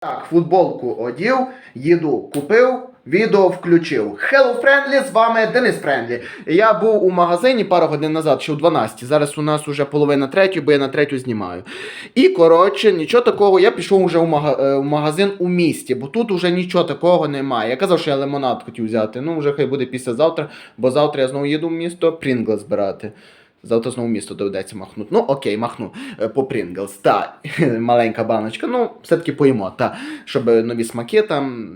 Так, футболку одів, їду купив, відео включив. Hello Friendly, з вами Денис Френдлі. Я був у магазині пару годин назад, ще о 12. Зараз у нас уже половина третьої, бо я на третю знімаю. І коротше, нічого такого, я пішов уже в, е, в магазин у місті, бо тут уже нічого такого немає. Я казав, що я лимонад хотів взяти. Ну, вже хай буде післязавтра, бо завтра я знову їду в місто Прінгл збирати. Завтра знову місто доведеться махнути. Ну, окей, махну е, по Прінглс. Та, маленька баночка. Ну, все-таки поїмо, та, щоб нові смаки там.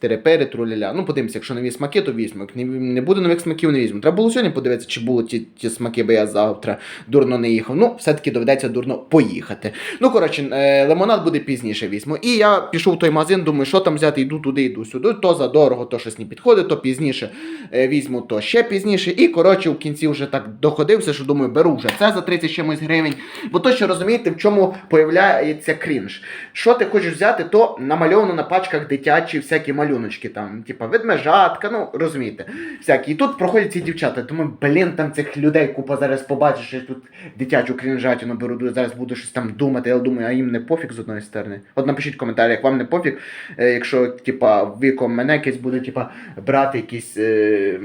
Терепери, труляля. Ну, подивимося, якщо нові смаки, то візьму. Як не, буде нових смаків, не візьму. Треба було сьогодні подивитися, чи були ті, ті смаки, бо я завтра дурно не їхав. Ну, все-таки доведеться дурно поїхати. Ну, коротше, е, лимонад буде пізніше візьму. І я пішов в той магазин, думаю, що там взяти, йду туди, йду сюди. То за дорого, то щось не підходить, то пізніше е, візьму, то ще пізніше. І коротше, в кінці вже так доходився, що думаю, беру вже це за 30 чимось гривень. Бо то, що розумієте, в чому появляється крінж. Що ти хочеш взяти, то намальовано на пачках дитячі всякі малюночки, там, типа ведмежатка, ну розумієте, всякі. І тут проходять ці дівчата. Думаю, блін, там цих людей купа зараз побачиш, я тут дитячу крінжатіну беру, зараз буду щось там думати. Я думаю, а їм не пофіг з одної сторони. От напишіть коментарі, як вам не пофіг, е, якщо типа віком мене якийсь буде, типа, брати якісь. Е...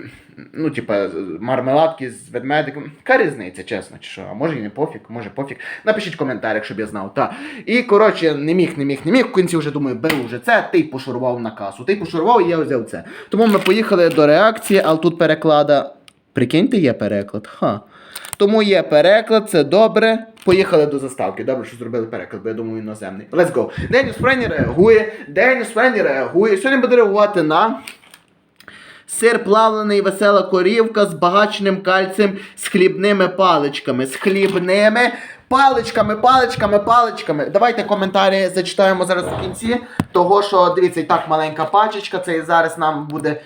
Ну, типа, мармеладки з ведмедиком. Яка різниця, чесно, чи що? А може і не пофіг, може пофіг. Напишіть в коментарях, щоб я знав. Та. І коротше, не міг, не міг, не міг. В кінці вже думаю, беру вже це, ти пошурував на касу. Ти пошурував, і я взяв це. Тому ми поїхали до реакції, але тут переклада. Прикиньте, є переклад. Ха. Тому є переклад, це добре. Поїхали до заставки. Добре, що зробили переклад, бо я думаю, іноземний. Let's go. Деніс Френі реагує. Деніс Френі реагує. Сьогодні буде реагувати на. Сир плавлений, весела корівка з багаченим кальцем, з хлібними паличками. З хлібними паличками, паличками, паличками. Давайте коментарі зачитаємо зараз у кінці. Того, що дивіться, і так маленька пачечка. Це і зараз нам буде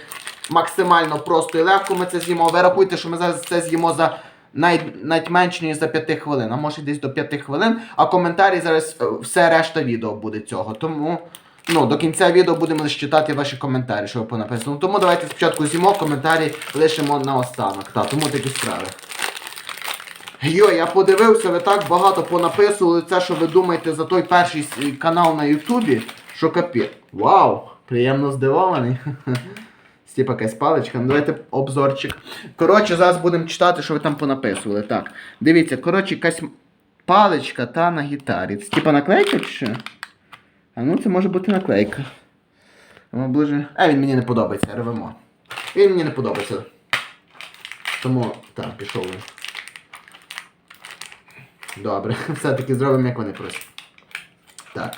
максимально просто і легко. Ми це з'їмо. Ви рахуйте, що ми зараз це з'їмо за. Най, навіть менш ніж за 5 хвилин, а може десь до 5 хвилин, а коментарі зараз е, все решта відео буде цього. Тому ну, до кінця відео будемо лише читати ваші коментарі, що ви понаписано. Тому давайте спочатку з'їмо, коментарі лишимо на останок. Та, тому такі справи. Йо, я подивився, ви так багато понаписували це, що ви думаєте за той перший канал на Ютубі, що капець. Вау! Приємно здивований. Стіпа якась паличка. Ну, давайте обзорчик. Коротше, зараз будемо читати, що ви там понаписували. Так. Дивіться, коротше, якась паличка та на гітарі. Це типа наклейка чи що? А ну це може бути наклейка. Воно ближе. А він мені не подобається, рвемо. Він мені не подобається. Тому, так, пішов він. Добре, все-таки зробимо, як вони просять. Так.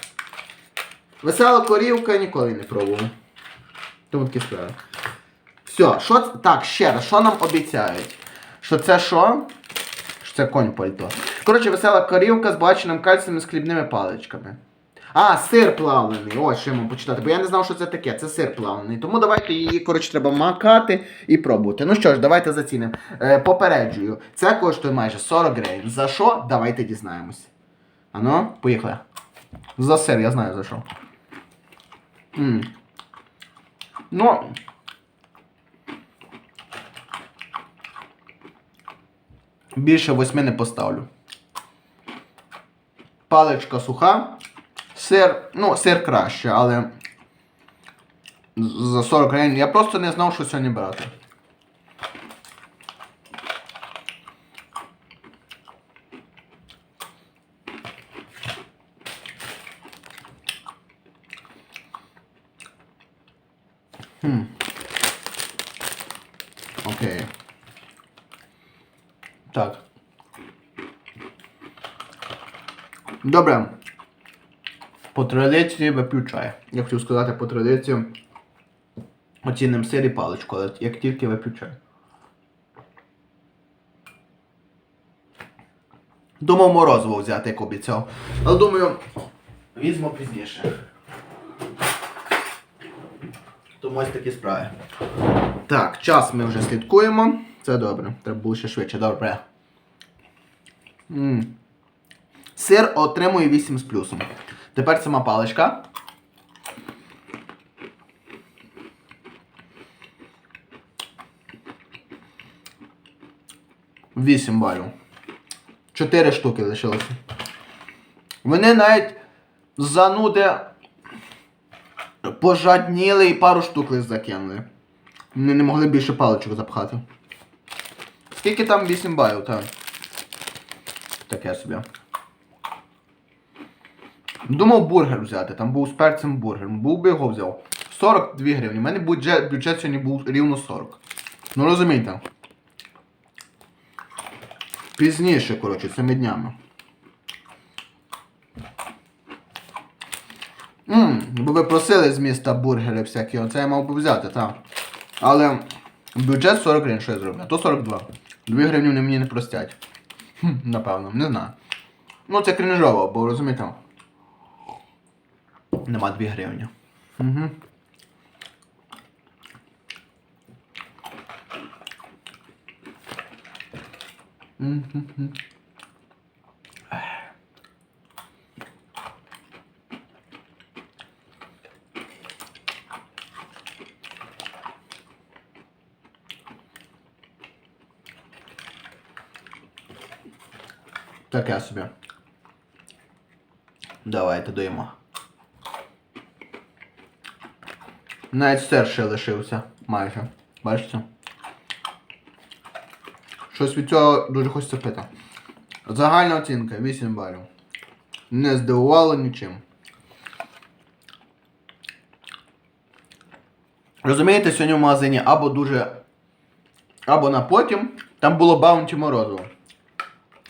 Весела корівка ніколи не пробував. Тому такі справи. Все, що? Так, ще раз, що нам обіцяють? Що це що? Що це конь пальто. Коротше, весела корівка з баченим кальцієм і з хлібними паличками. А, сир плавлений. Ось що я можу почитати, бо я не знав, що це таке. Це сир плавлений. Тому давайте її, коротше, треба макати і пробувати. Ну що ж, давайте зацінимо. Е, попереджую, це коштує майже 40 гривень. За що? Давайте дізнаємось. Ано, поїхали. За сир, я знаю за що. м Ну. Більше восьми не поставлю. Паличка суха. Сир, ну, сир краще, але за 40 гривень я просто не знав, що сьогодні брати. Хм. Окей. Так. Добре. По традиції вип'ю чай. Я хотів сказати по традиції оцінним сирі паличку, але як тільки вип'ю чай. Думав морозиво взяти, як обіцяв. Але думаю, візьму пізніше. Тому ось такі справи. Так, час ми вже слідкуємо. Це добре. Треба було ще швидше, добре. м Сир отримує 8 з плюсом. Тепер сама паличка. Вісім балів. Чотири штуки лишилося. Вони навіть зануди пожадніли і пару штук лист закинули. Вони не могли більше паличок запхати. Скільки там 8 балів, так? Таке собі. Думав бургер взяти, там був з перцем бургер. Був би його взяв. 42 гривні. У мене бюджет, бюджет сьогодні був рівно 40. Ну розумієте. Пізніше, коротше, цими днями. Ммм, бо ви просили з міста бургери всякі, оце я мав би взяти, так. Але бюджет 40 гривень, що я зроблю? То 42. 2 гривні вони мені не простять. Хм, напевно, не знаю. Ну це крінжово, бо розумієте. Нема 2 гривні. Угу. Мгм. Таке собі. Давайте доїмо. Навіть сир ще лишився майже. Бачите? Щось від цього дуже хочеться пити. Загальна оцінка 8 балів. Не здивувало нічим. Розумієте, сьогодні в магазині або дуже. Або на потім. Там було баунті морозиво.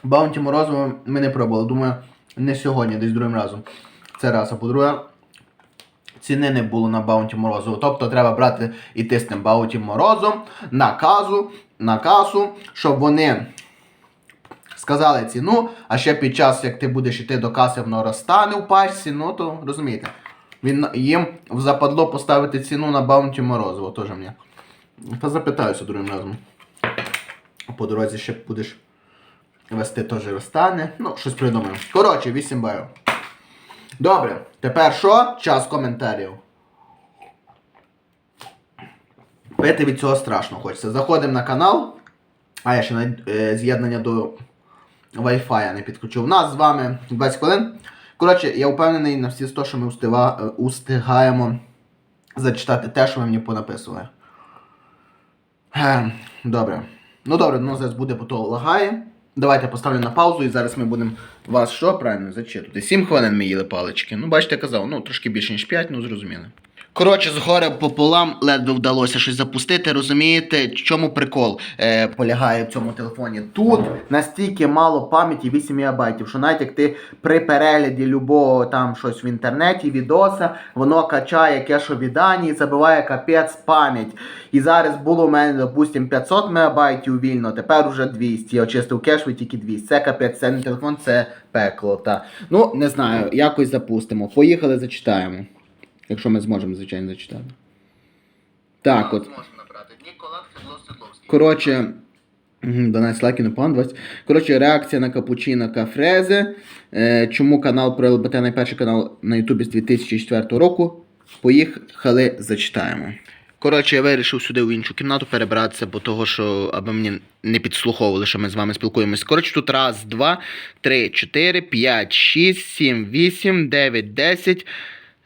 Баунті морозиво ми не пробували. Думаю, не сьогодні, десь другим разом. Це раз. А по-друге, ціни не було на баунті морозиво. Тобто треба брати іти з тим баунті морозом на казу, на касу, щоб вони сказали ціну, а ще під час, як ти будеш йти до каси, воно розтане в пачці, ну то розумієте. Він, їм западло поставити ціну на баунті морозиво, теж мені. Та запитаюся другим разом. По дорозі ще будеш вести теж розтане. Ну, щось придумаємо. Коротше, 8 балів. Добре, тепер що? Час коментарів. Пити від цього страшно хочеться. Заходимо на канал. А я ще навіть, е, з'єднання до Wi-Fi не підключив. У нас з вами 20 хвилин. Коротше, я впевнений на всі 100, що ми устива, е, устигаємо зачитати те, що ви мені понаписували. Е, Добре. Ну добре, ну зараз буде, бо то лагає. Давайте поставлю на паузу і зараз ми будемо вас що правильно зачитувати. 7 хвилин ми їли палички. Ну, бачите, я казав, ну трошки більше, ніж 5, ну зрозуміли. Коротше, з горя пополам ледве вдалося щось запустити. Розумієте, в чому прикол е, полягає в цьому телефоні? Тут настільки мало пам'яті 8 МБ, що навіть як ти при перегляді любого там щось в інтернеті, відоса, воно качає кешові дані і забиває капець пам'ять. І зараз було у мене, допустим, 500 МБ вільно, тепер уже 200. Я очистив кеш тільки 200. Це капець, це не телефон, це пекло. Та. Ну, не знаю, якось запустимо. Поїхали, зачитаємо. Якщо ми зможемо, звичайно, зачитати. Так, от. Коротше. мгм, 12 лайків непогано, 20. Коротше, реакція на капучино кафрези. Е, чому канал про ЛБТ найперший канал на Ютубі з 2004 року. Поїхали, зачитаємо. Коротше, я вирішив сюди в іншу кімнату перебратися, бо того, що аби мені не підслуховували, що ми з вами спілкуємося. Коротше, тут раз, два, три, чотири, п'ять, шість, сім, вісім, дев'ять, десять.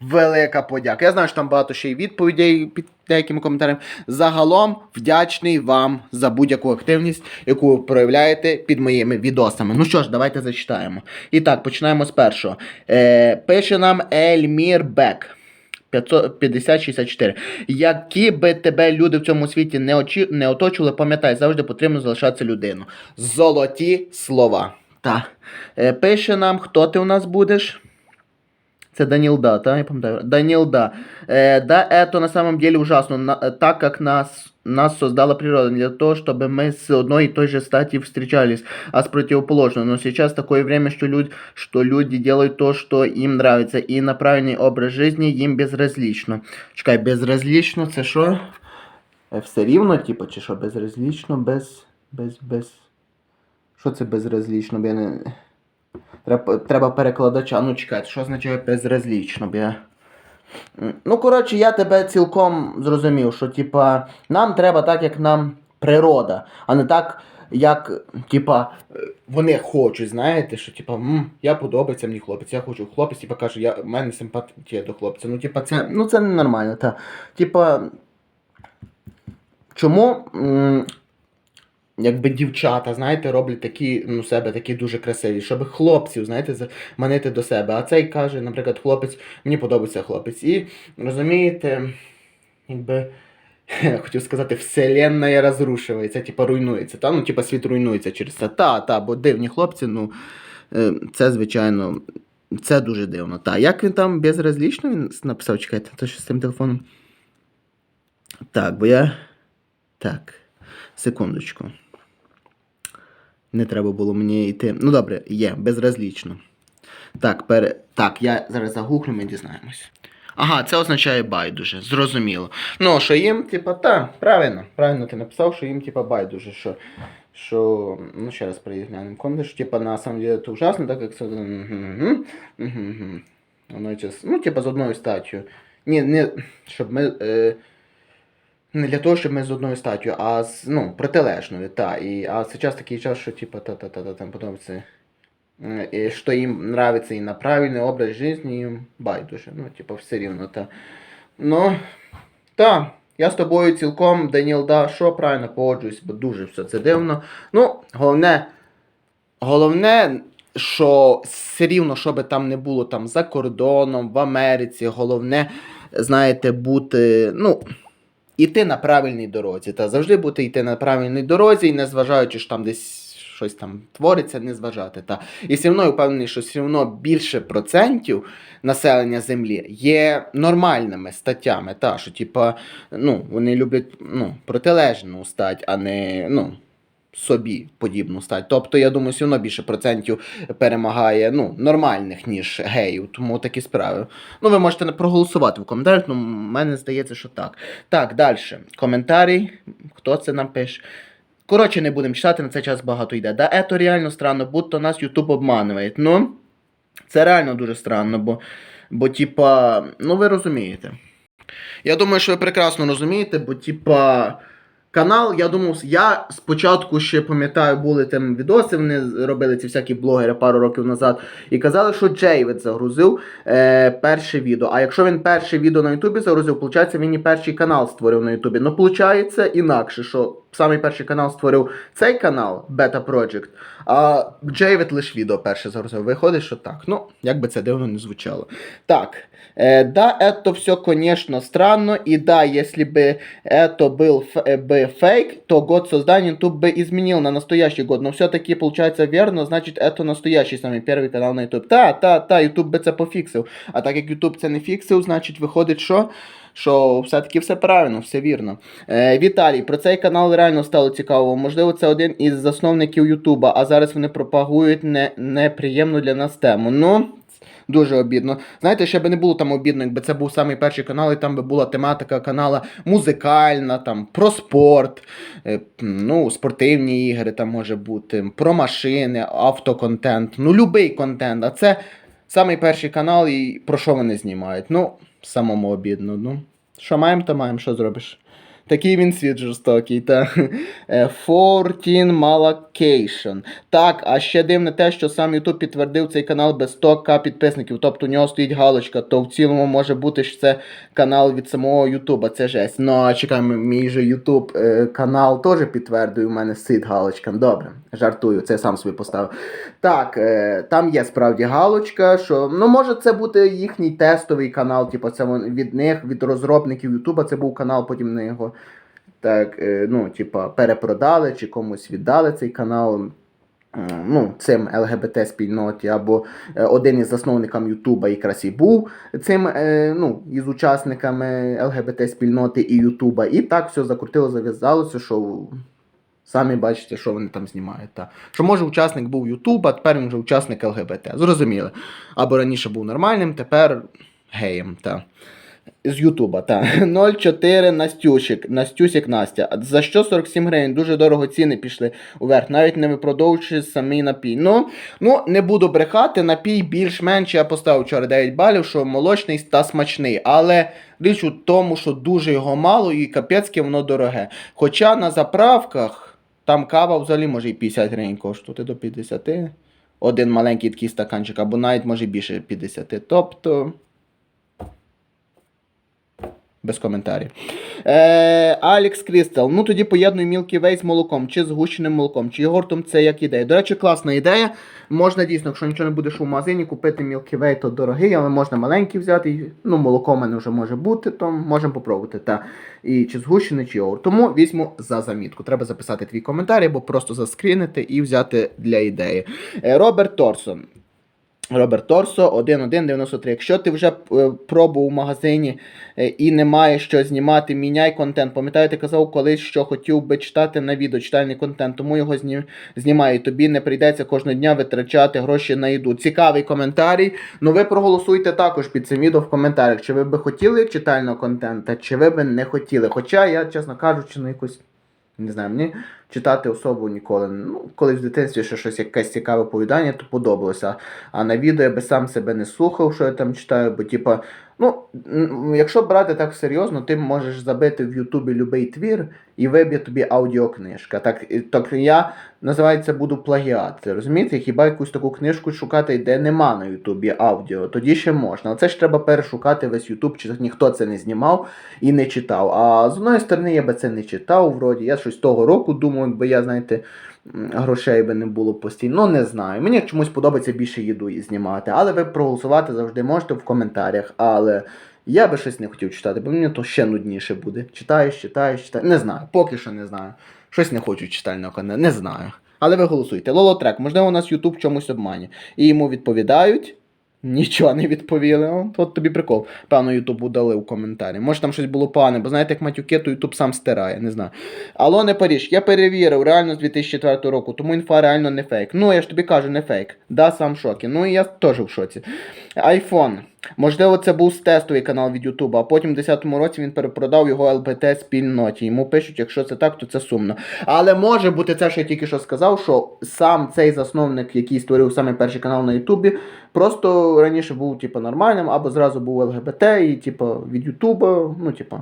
велика подяка. Я знаю, що там багато ще й відповідей під деякими коментарями. Загалом вдячний вам за будь-яку активність, яку ви проявляєте під моїми відосами. Ну що ж, давайте зачитаємо. І так, починаємо з першого. Е, пише нам Ельмір Бек. 5064. Які би тебе люди в цьому світі не, очі... не оточували, пам'ятай, завжди потрібно залишатися людину. Золоті слова. Так. Е, пише нам, хто ти у нас будеш? Це Данил Да, да, я пам'ятаю. Данил Да. Э, да, это на самом деле ужасно, на- э, так как нас, нас создала природа для того, чтобы мы с одной и той же стати встречались, а с противоположной. Но сейчас такое время, что, люд, что люди делают то, что им нравится, и на правильный образ жизни им безразлично. Чекай, безразлично це що? Е, Все рівно, типу, чи що, безразлично, без, без, без... Що це безразлично? Я не... Треба, перекладача. Ну чекайте, що означає безразлічно, я Ну, коротше, я тебе цілком зрозумів, що типа нам треба так, як нам природа, а не так, як типа е, вони хочуть, знаєте, що типа я подобається мені хлопець, я хочу хлопець, типа каже, я в мене симпатія до хлопця. Ну, типа, це ну це ненормально. Типа. Чому м, якби дівчата, знаєте, роблять такі, ну, себе такі дуже красиві, щоб хлопців, знаєте, заманити до себе. А цей каже, наприклад, хлопець, мені подобається хлопець. І розумієте, якби. Хотів сказати, вселенная розрушується, типа руйнується. Та? Ну, типа світ руйнується через це. Та, та, бо дивні хлопці, ну, е, це, звичайно, це дуже дивно. Та, як він там безразлічно він написав, чекайте, то що з цим телефоном. Так, бо я. Так, секундочку. Не треба було мені йти. Ну добре, є, безразлічно. Так, пере... так, я зараз загуглю, ми дізнаємось. Ага, це означає байдуже, зрозуміло. Ну, що їм, типа, та, правильно, правильно ти написав, що їм, типа, байдуже, що. Що, ну, ще раз переглянемо комнату, що, типа, на самом деле это ужасно, так як це. Воно час, ну, типа, з одною статтю. Ні, не, щоб ми. Е, не для того, щоб ми з одною статтю, а з ну, протилежною, та. І, а зараз такий час, що типу, та-та-та-та там подобається. е, І що їм нравиться і на правильний образ життя, їм байдуже. Ну, типу, все рівно, та. Ну, та, я з тобою цілком, Даніл, да, що правильно погоджуюсь, бо дуже все це дивно. Ну, головне, головне, що все рівно, що би там не було там за кордоном, в Америці, головне, знаєте, бути, ну іти на правильній дорозі. Та завжди бути йти на правильній дорозі, і не зважаючи, що там десь щось там твориться, не зважати. Та. І все одно я впевнений, що все одно більше процентів населення землі є нормальними статтями. Та, що, типа, ну, вони люблять ну, протилежну стать, а не ну, собі подібну стать. Тобто, я думаю, все одно більше процентів перемагає ну, нормальних, ніж геїв. Тому такі справи. Ну, ви можете проголосувати в коментарях, ну, мене здається, що так. Так, далі. Коментарі. Хто це нам пише? Коротше, не будемо читати, на цей час багато йде. Да, ето реально странно, будто нас YouTube обманює. Ну, це реально дуже странно, бо, бо типа, ну ви розумієте. Я думаю, що ви прекрасно розумієте, бо типа. Канал, я думав, я спочатку ще пам'ятаю, були там відоси, вони робили ці всякі блогери пару років назад, і казали, що Джейвід загрузив е, перше відео. А якщо він перше відео на Ютубі загрузив, виходить, він і перший канал створив на Ютубі. Ну, виходить інакше, що самий перший канал створив цей канал, Beta Project, а Джейвід лише відео перше загрузив. Виходить, що так. Ну, як би це дивно не звучало. Так, э, да, это все, конечно, странно, и да, если бы это был ф- э, бы фейк, то год создания YouTube бы изменил на настоящий год, но все-таки получается верно, значит, это настоящий самый первый канал на YouTube. Та, та, та, YouTube би це пофіксив. А так як YouTube це не фіксив, значить виходить, що? Що все-таки все правильно, все вірно. Е, Віталій, про цей канал реально стало цікаво. Можливо, це один із засновників Ютуба, а зараз вони пропагують не, неприємну для нас тему. Ну, Дуже обідно. Знаєте, ще би не було там обідно, якби це був самий перший канал, і там би була тематика канала музикальна, там про спорт, е, ну, спортивні ігри там може бути, про машини, автоконтент, ну, любий контент. А це самий перший канал, і про що вони знімають? Ну, самому обідно. Ну, що маємо, то маємо, що зробиш. Такий він світ жорстокий, та Е, 14 Mallocation. Так, а ще дивне те, що сам YouTube підтвердив цей канал без 100к підписників. Тобто у нього стоїть галочка, то в цілому може бути що це канал від самого Ютуба. Це жесть. Ну, а чекай, мій же Ютуб е, канал теж підтвердив, у мене сид галочка. Добре, жартую, це сам собі поставив. Так, е, там є справді галочка, що ну може це бути їхній тестовий канал, типу це від них, від розробників Ютуба. Це був канал, потім на його так, е, ну, типа, перепродали чи комусь віддали цей канал. Ну, цим ЛГБТ спільноті, або е, один із засновників Ютуба якраз і був цим е, ну, із учасниками ЛГБТ спільноти і Ютуба. І так все закрутило, зав'язалося, що самі бачите, що вони там знімають. Та. Що може учасник був Ютуба, а тепер він вже учасник ЛГБТ. Зрозуміло. Або раніше був нормальним, тепер геєм. Та. З Ютуба, так. 04 Настюшик, Настюсик Настя. За що 47 гривень? Дуже дорого ціни пішли уверх, навіть не випродовуючи самий напій. Ну, ну не буду брехати, напій більш-менш я поставив вчора 9 балів, що молочний та смачний. Але річ у тому, що дуже його мало і капецьке воно дороге. Хоча на заправках там кава взагалі може і 50 гривень коштувати до 50. Один маленький такий стаканчик, або навіть може більше 50. Тобто. Без коментарів. Е, Алекс Крістал. Ну тоді поєднуй Milky Way з молоком, чи з гущеним молоком, чи йогуртом це як ідея. До речі, класна ідея. Можна дійсно, якщо нічого не будеш у магазині, купити Milky Way, то дорогий, але можна маленький взяти. Ну, молоко в мене вже може бути, то можемо попробувати. Та. І чи згущений, чи йогурт. Тому візьму за замітку. Треба записати твій коментар, або просто заскрінити і взяти для ідеї. Е, Роберт Торсон. Роберт Торсо 1193. Якщо ти вже е, пробував у магазині е, і не маєш що знімати, міняй контент. Пам'ятаю, ти казав колись, що хотів би читати на відео читальний контент, тому його зні... знімаю. Тобі не прийдеться кожного дня витрачати гроші на їду. Цікавий коментарій. Ну ви проголосуйте також під цим відео в коментарях, чи ви би хотіли читального контента, чи ви би не хотіли. Хоча я, чесно кажучи, ну якось. Не знаю, мені читати особу ніколи. Ну, коли в дитинстві ще щось якесь цікаве повідання, то подобалося. А на відео я би сам себе не слухав, що я там читаю, бо типа, ну, якщо брати так серйозно, ти можеш забити в Ютубі будь-який твір і виб'є тобі аудіокнижка. Так, так я називається буду плагіат. Розумієте? Хіба якусь таку книжку шукати, де нема на Ютубі аудіо, тоді ще можна. Але це ж треба перешукати весь Ютуб, чи ніхто це не знімав і не читав. А з одної сторони, я би це не читав, вроді. Я щось того року думав, якби я, знаєте, грошей би не було постійно. Ну, не знаю. Мені чомусь подобається більше їду знімати. Але ви проголосувати завжди можете в коментарях. Але я би щось не хотів читати, бо мені то ще нудніше буде. Читаєш, читаєш, читаєш. Не знаю, поки що не знаю. Щось не хочу читального каналу, не знаю. Але ви голосуйте. Лолотрек, можливо, у нас Ютуб чомусь обманює. І йому відповідають. Нічого не відповіли. От, от тобі прикол. Певно, Ютуб удали у коментарі. Може там щось було погане, бо знаєте, як матюки, то Ютуб сам стирає, не знаю. Алло, не Паріж, я перевірив реально з 2004 року, тому інфа реально не фейк. Ну, я ж тобі кажу, не фейк. Да, сам в шокі. Ну і я теж в шоці. Айфон. Можливо, це був тестовий канал від Ютуба, а потім в 10-му році він перепродав його ЛБТ спільноті. Йому пишуть, якщо це так, то це сумно. Але може бути це, що я тільки що сказав, що сам цей засновник, який створив саме перший канал на Ютубі, просто раніше був типу, нормальним, або зразу був ЛГБТ, і типу, від Ютуба, ну, типу,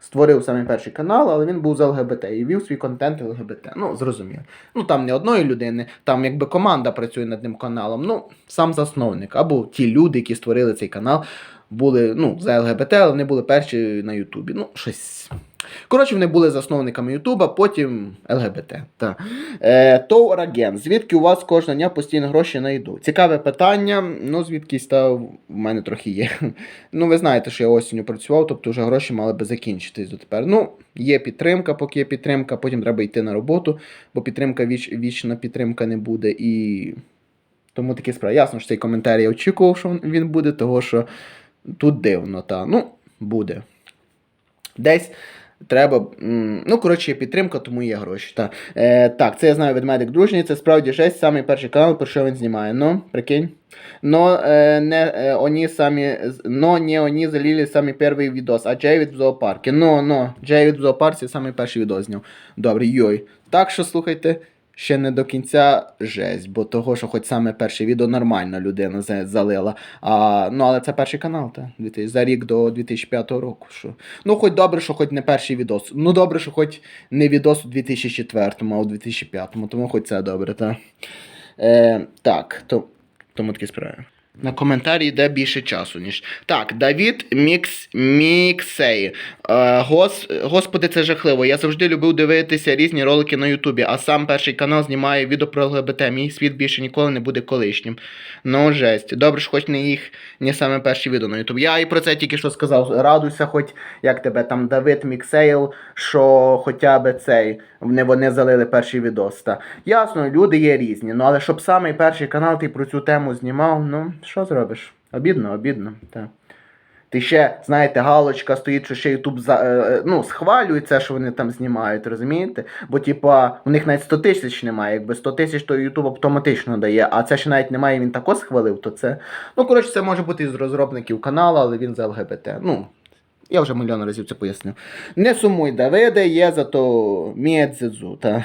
створив саме перший канал, але він був з ЛГБТ і вів свій контент ЛГБТ. Ну, зрозуміло. Ну там не одної людини, там якби команда працює над ним каналом. Ну, сам засновник, або ті люди, які створили цей канал, були ну, за ЛГБТ, але вони були перші на Ютубі. Ну, щось. Коротше, вони були засновниками Ютуба, потім ЛГБТ. Та. Е, Тоураген. Звідки у вас кожного дня постійно гроші на їду? Цікаве питання. Ну, звідкись та в мене трохи є. Ну, ви знаєте, що я осінню працював, тобто вже гроші мали би закінчитись дотепер. Ну, є підтримка, поки є підтримка, потім треба йти на роботу, бо підтримка віч, вічна підтримка не буде. І тому такі справи. Ясно, що цей коментар я очікував, що він буде, того що тут дивно, та. Ну, буде. Десь. Треба. м, Ну, коротше, є підтримка, тому є гроші. Та. Е, так, це я знаю ведмедик дружній, це справді жесть, самий перший канал, про що він знімає. Ну, прикинь. Но э, не э, они сами, но не они залили самый первый видос, а Джейвід в зоопарку. Ну, ну, Джейвід в зоопарці самий перший відос зняв. Добре, йой. Так що слухайте, ще не до кінця жесть, бо того, що хоч саме перше відео нормально людина залила. А, ну, але це перший канал, та, за рік до 2005 року. Що. Ну, хоч добре, що хоч не перший відос. Ну, добре, що хоч не відос у 2004, а у 2005, тому хоч це добре, та. Е, так, то. Тому такі справи. На коментарі йде більше часу, ніж. Так, Давід Мікс Міксей. Е, гос, господи, це жахливо. Я завжди любив дивитися різні ролики на Ютубі, а сам перший канал знімає відео про ЛГБТ. Мій світ більше ніколи не буде колишнім. Ну, жесть. Добре, що хоч не їх, не саме перші відео на Ютубі. Я і про це тільки що сказав. Радуйся, хоч як тебе там Давид Міксейл, що хоча б цей. Не вони залили перший відос. Ясно, люди є різні. Ну але щоб самий перший канал ти про цю тему знімав, ну що зробиш? Обідно, обідно. Та. Ти ще, знаєте, галочка стоїть, що ще Ютуб за, е, ну, схвалює це, що вони там знімають, розумієте? Бо, типа, у них навіть 100 тисяч немає. Якби 100 тисяч, то Ютуб автоматично дає, а це ще навіть немає, він тако схвалив, то це. Ну, коротше, це може бути із розробників каналу, але він за ЛГБТ. Ну, Я вже мільйон разів це пояснив. Не сумуй, Давиде, є зато Мієдзидзу, та.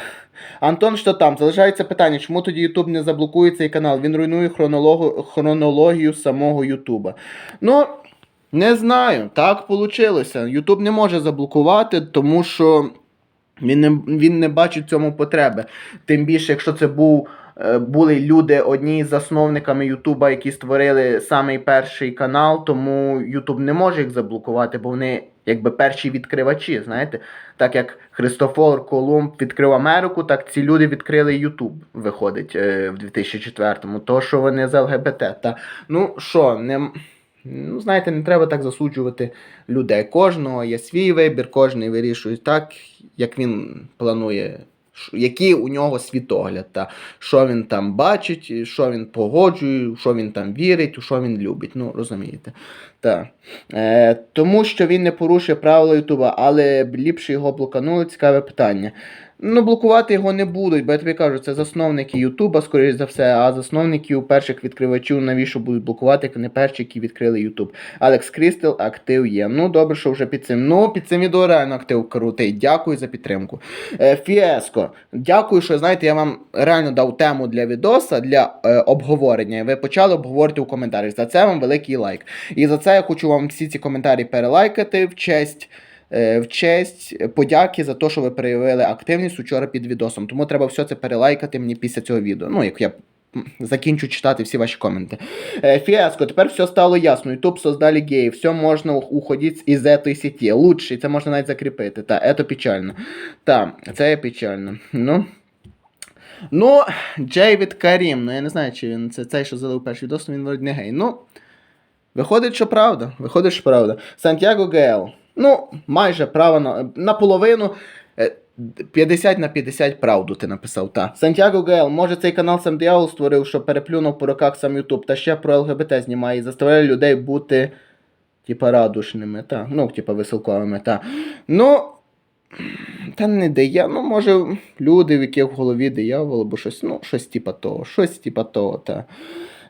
Антон, що там? Залишається питання, чому тоді Ютуб не заблокує цей канал? Він руйнує хронологу, хронологію самого Ютуба. Ну, не знаю, так вийшло. Ютуб не може заблокувати, тому що він не, він не бачить цьому потреби. Тим більше, якщо це був, були люди, одні з засновниками Ютуба, які створили самий перший канал, тому Ютуб не може їх заблокувати, бо вони якби перші відкривачі, знаєте. Так як Христофор Колумб відкрив Америку, так ці люди відкрили Ютуб, виходить, е, в 2004-му. То, що вони з ЛГБТ. Та, ну що, не. Ну, знаєте, не треба так засуджувати людей. Кожного є свій вибір, кожен вирішує так, як він планує, який у нього світогляд, та що він там бачить, що він погоджує, що він там вірить, у що він любить. Ну, розумієте. Та. Е, тому що він не порушує правила Ютуба, але ліпше його блоканули, цікаве питання. Ну, блокувати його не будуть, бо я тобі кажу, це засновники Ютуба, скоріш за все, а засновників перших відкривачів навіщо будуть блокувати, як вони перші, які відкрили Ютуб. Алекс Крістел, актив є. Ну, добре, що вже під цим. Ну, під цим відео реально актив крутий. Дякую за підтримку. Е, Фіеско, дякую, що знаєте, я вам реально дав тему для відоса, для е, обговорення. Ви почали обговорити у коментарях. За це вам великий лайк. І за це я хочу вам всі ці коментарі перелайкати в честь. Е, В честь подяки за те, що ви проявили активність учора під відосом. Тому треба все це перелайкати мені після цього відео. Ну, як я закінчу читати всі ваші коменти. Е, Фіаско, тепер все стало ясно. Ютуб создали геї, все можна уходити із цієї сеті. Лучше, це можна навіть закріпити. Та, це печально. Та, це печально. Ну. Ну, Джейвід Карім, ну я не знаю, чи він це цей, що залив перший відос, він вроді не гей. Ну, виходить, що правда. Виходить, що правда. Сантьяго Гейл. Ну, майже право на наполовину. е, 50 на 50 правду ти написав, та. Сантьяго Гейл, може цей канал сам диявол створив, що переплюнув по роках сам Ютуб, та ще про ЛГБТ знімає і заставляє людей бути, типа, радушними, та. Ну, типа, веселковими, та. Ну, та не диявол, ну, може, люди, в яких в голові диявол, або щось, ну, щось типа того, щось типа того, та.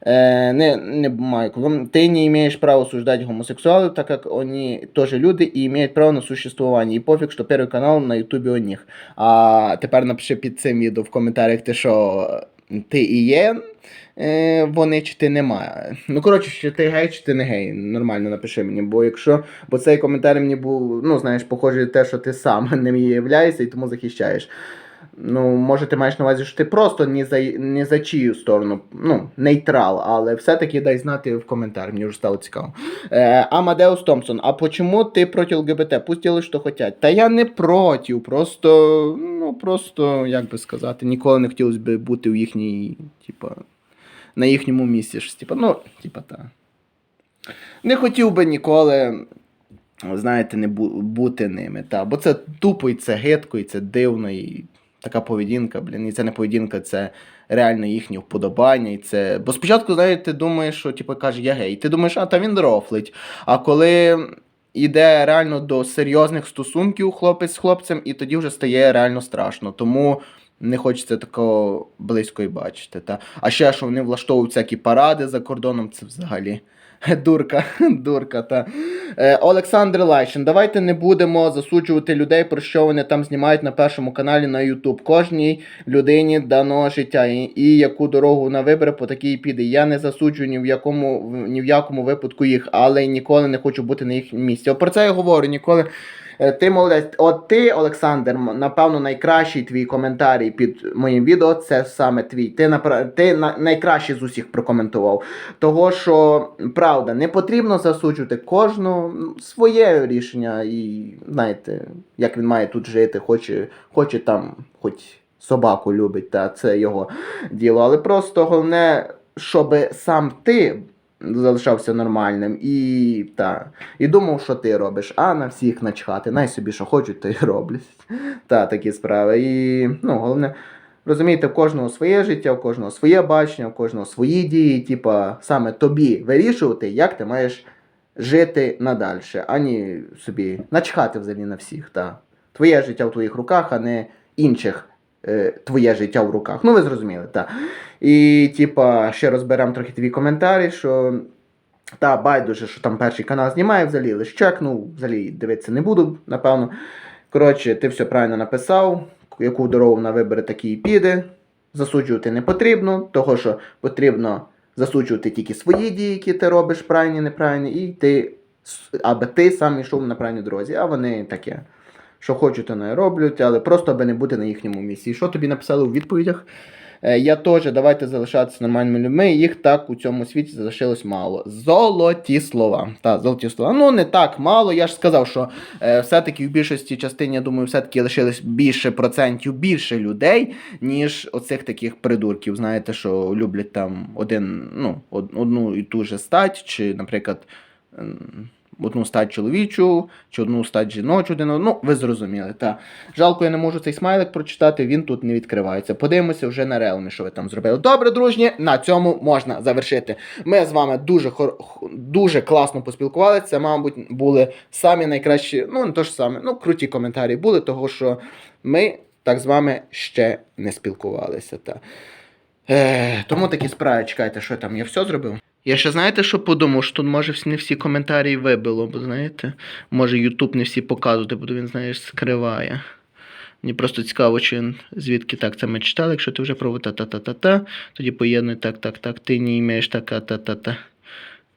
Э, не, не Майкл, вам- ты не имеешь права осуждать гомосексуалов, так как они тоже люди и имеют право на существование. И пофиг, что первый канал на ютубе у них. А тепер напиши під цим відео в коментарях, ти що ти і є е, вони, чи ти немає. Ну, коротше, чи ти гей, чи ти не гей. Нормально напиши мені, бо якщо. Бо цей коментар мені був, ну, знаєш, похожий на те, що ти сам ним являєшся і тому захищаєш. Ну, може, ти маєш на увазі, що ти просто не за, не за чию сторону, ну, нейтрал, але все-таки дай знати в коментар, мені вже стало цікаво. Е, Амадеус Томпсон, а почему ти проти ЛГБТ? Пусть делают, що хотять. Та я не проти, просто, ну, просто, як би сказати, ніколи не хотілося б бути в їхній, типа, на їхньому місці. Щось, типа, ну, типа, та. Не хотів би ніколи знаєте, не бу- бути ними. Та. Бо це тупо, і це гидко, і це дивно, і така поведінка, блін. І це не поведінка, це реально їхнє вподобання. І це... Бо спочатку, знаєте, ти думаєш, що типу, каже, я гей. Ти думаєш, а та він рофлить. А коли йде реально до серйозних стосунків хлопець з хлопцем, і тоді вже стає реально страшно. Тому. Не хочеться такого близько і бачити. Та. А ще, що вони влаштовують всякі паради за кордоном, це взагалі дурка, дурка. Та. Е, Олександр Лайшин, давайте не будемо засуджувати людей, про що вони там знімають на першому каналі на YouTube. Кожній людині дано життя і, і яку дорогу вона вибере, по такій піде. Я не засуджую ні в якому ні в якому випадку їх, але ніколи не хочу бути на їх місці. О, Про це я говорю. Ніколи. Е, Ти молодець. От ти, Олександр, напевно, найкращий твій коментарій під моїм відео це саме твій. Ти напра- ти на- найкраще з усіх прокоментував. Того, що правда, не потрібно засуджувати кожну своє рішення, і знаєте, як він має тут жити, хоче, хоче там, хоч собаку любить, та це його діло. Але просто головне, щоб сам ти залишався нормальним і, та, і думав, що ти робиш, а на всіх начхати. Най собі, що хочуть, то й роблять. Та, такі справи. І ну, головне. Розумієте, в кожного своє життя, у кожного своє бачення, у кожного свої дії, типа саме тобі вирішувати, як ти маєш жити надальше, ані собі начхати взагалі на всіх. Та. Твоє життя в твоїх руках, а не інших е, твоє життя в руках. Ну, ви зрозуміли, так. І, типа, ще розберемо трохи твій коментарі, що Та байдуже, що там перший канал знімає, взагалі лише чекнув, взагалі дивитися не буду, напевно. Коротше, ти все правильно написав, яку дорогу вона вибере, такий і піде. Засуджувати не потрібно, того що потрібно засуджувати тільки свої дії, які ти робиш, правильні, неправильні, і ти, аби ти сам йшов на правильній дорозі, а вони таке. Що хочуть, то не роблять, але просто аби не бути на їхньому місці. І що тобі написали у відповідях? Е, Я теж давайте залишатися нормальними людьми. Їх так у цьому світі залишилось мало. Золоті слова. Та, золоті слова. Ну не так мало. Я ж сказав, що е, все-таки в більшості частин, я думаю, все-таки лишилось більше процентів більше людей, ніж оцих таких придурків. Знаєте, що люблять там один, ну, одну і ту же стать, чи, наприклад. Одну стать чоловічу, чи одну стать жіночу, ну ви зрозуміли. Та. Жалко, я не можу цей смайлик прочитати, він тут не відкривається. Подивимося вже на реалмі, що ви там зробили. Добре, дружні, на цьому можна завершити. Ми з вами дуже хор... дуже класно поспілкувалися. Мабуть, були самі найкращі, ну не то ж саме, ну круті коментарі були, того що ми так з вами ще не спілкувалися. Та. Е, тому такі справи, чекайте, що там, я все зробив. Я ще знаєте, що подумав, що тут може всі- не всі коментарі вибило, бо знаєте, може Ютуб не всі показувати, бо він, знаєш, скриває. Мені просто цікаво, чи він звідки так це ми читали, якщо ти вже пробував та-та-та-та-та, тоді поєднуй так, так, так, ти не імеєш така та-та-та.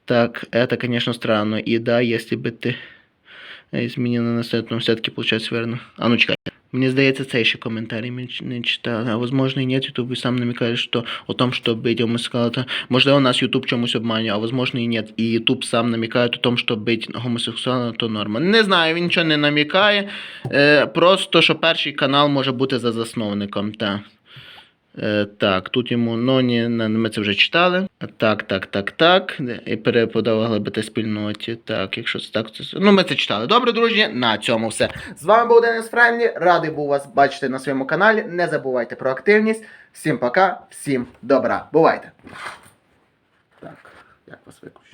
Так, это, конечно, странно. И да, если бы ты изменил на наступном все-таки получается верно. А ну чекай. Мені здається, це ще коментарі не читали. А возможно і ні, Ютуб сам намікає, що о том, що бить гомосексуала, то можливо нас Ютуб чомусь обманює, а возможно і ні. І Ютуб сам намікає о том, що бить гомосексуала, то норма. Не знаю, він нічого не намікає. Е, просто що перший канал може бути за засновником. Та. Е, так, тут йому ноні, ми це вже читали. Так, так, так, так. І переподав ЛГБТ спільноті. Так, якщо це так, це. Ну, ми це читали. Добре, друзі, на цьому все. З вами був Денис Френлі. Радий був вас бачити на своєму каналі. Не забувайте про активність. Всім пока, всім добра. Бувайте. Так, як вас виключити?